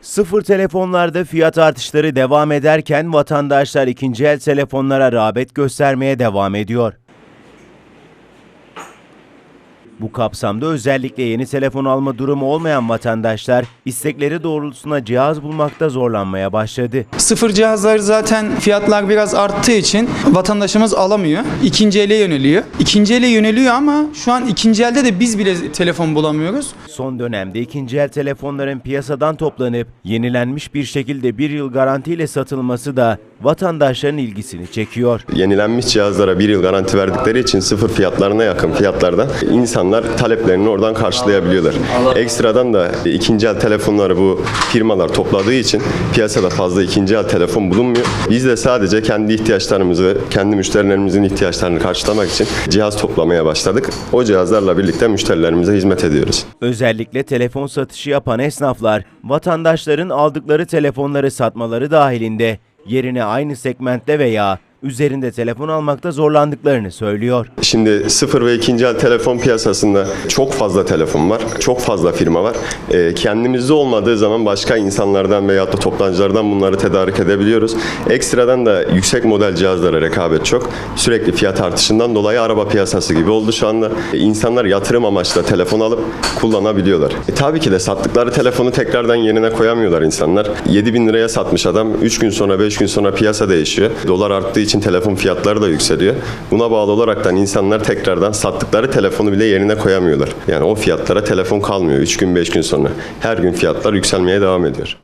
Sıfır telefonlarda fiyat artışları devam ederken vatandaşlar ikinci el telefonlara rağbet göstermeye devam ediyor. Bu kapsamda özellikle yeni telefon alma durumu olmayan vatandaşlar istekleri doğrultusunda cihaz bulmakta zorlanmaya başladı. Sıfır cihazlar zaten fiyatlar biraz arttığı için vatandaşımız alamıyor. İkinci ele yöneliyor. İkinci ele yöneliyor ama şu an ikinci elde de biz bile telefon bulamıyoruz. Son dönemde ikinci el telefonların piyasadan toplanıp yenilenmiş bir şekilde bir yıl garantiyle satılması da vatandaşların ilgisini çekiyor. Yenilenmiş cihazlara bir yıl garanti verdikleri için sıfır fiyatlarına yakın fiyatlardan insanlar taleplerini oradan karşılayabiliyorlar. Ekstradan da ikinci el telefonları bu firmalar topladığı için piyasada fazla ikinci el telefon bulunmuyor. Biz de sadece kendi ihtiyaçlarımızı, kendi müşterilerimizin ihtiyaçlarını karşılamak için cihaz toplamaya başladık. O cihazlarla birlikte müşterilerimize hizmet ediyoruz. Özellikle telefon satışı yapan esnaflar vatandaşların aldıkları telefonları satmaları dahilinde yerine aynı segmentte veya üzerinde telefon almakta zorlandıklarını söylüyor. Şimdi sıfır ve ikinci el telefon piyasasında çok fazla telefon var, çok fazla firma var. Ee, kendimizde olmadığı zaman başka insanlardan veya da toptancılardan bunları tedarik edebiliyoruz. Ekstradan da yüksek model cihazlara rekabet çok. Sürekli fiyat artışından dolayı araba piyasası gibi oldu şu anda. Ee, İnsanlar yatırım amaçlı telefon alıp kullanabiliyorlar. E, tabii ki de sattıkları telefonu tekrardan yerine koyamıyorlar insanlar. 7 bin liraya satmış adam 3 gün sonra 5 gün sonra piyasa değişiyor. Dolar arttığı için telefon fiyatları da yükseliyor. Buna bağlı olaraktan insanlar tekrardan sattıkları telefonu bile yerine koyamıyorlar. Yani o fiyatlara telefon kalmıyor 3 gün 5 gün sonra. Her gün fiyatlar yükselmeye devam ediyor.